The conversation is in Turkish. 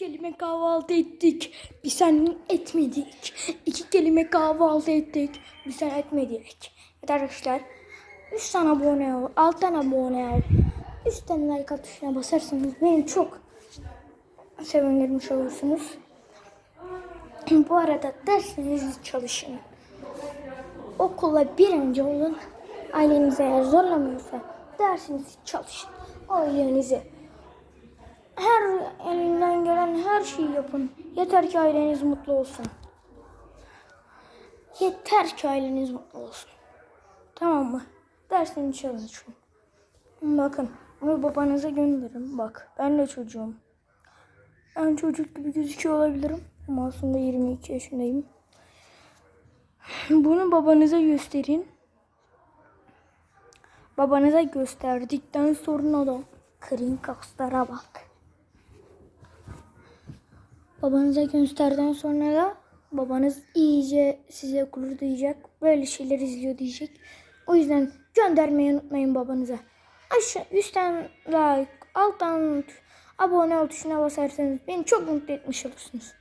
kelime kahvaltı ettik. Bir sen etmedik. İki kelime kahvaltı ettik. Bir sen etmedik. Evet arkadaşlar. 3 tane abone ol. 6 tane abone ol. 3 tane like tuşuna basarsanız beni çok sevinirmiş olursunuz. Bu arada derslerinizi çalışın. Okula bir önce olun. Aileniz eğer zorlamıyorsa dersinizi çalışın. Ailenize her her şeyi yapın. Yeter ki aileniz mutlu olsun. Yeter ki aileniz mutlu olsun. Tamam mı? Dersini çalışın. Bakın bunu babanıza gönderin. Bak ben de çocuğum. Ben çocuk gibi gözüküyor olabilirim. Ama aslında 22 yaşındayım. Bunu babanıza gösterin. Babanıza gösterdikten sonra da kırın kaslara bak. Babanıza gösterdikten sonra da babanız iyice size gurur duyacak. Böyle şeyler izliyor diyecek. O yüzden göndermeyi unutmayın babanıza. Aşağı üstten like, alttan abone ol tuşuna basarsanız beni çok mutlu etmiş olursunuz.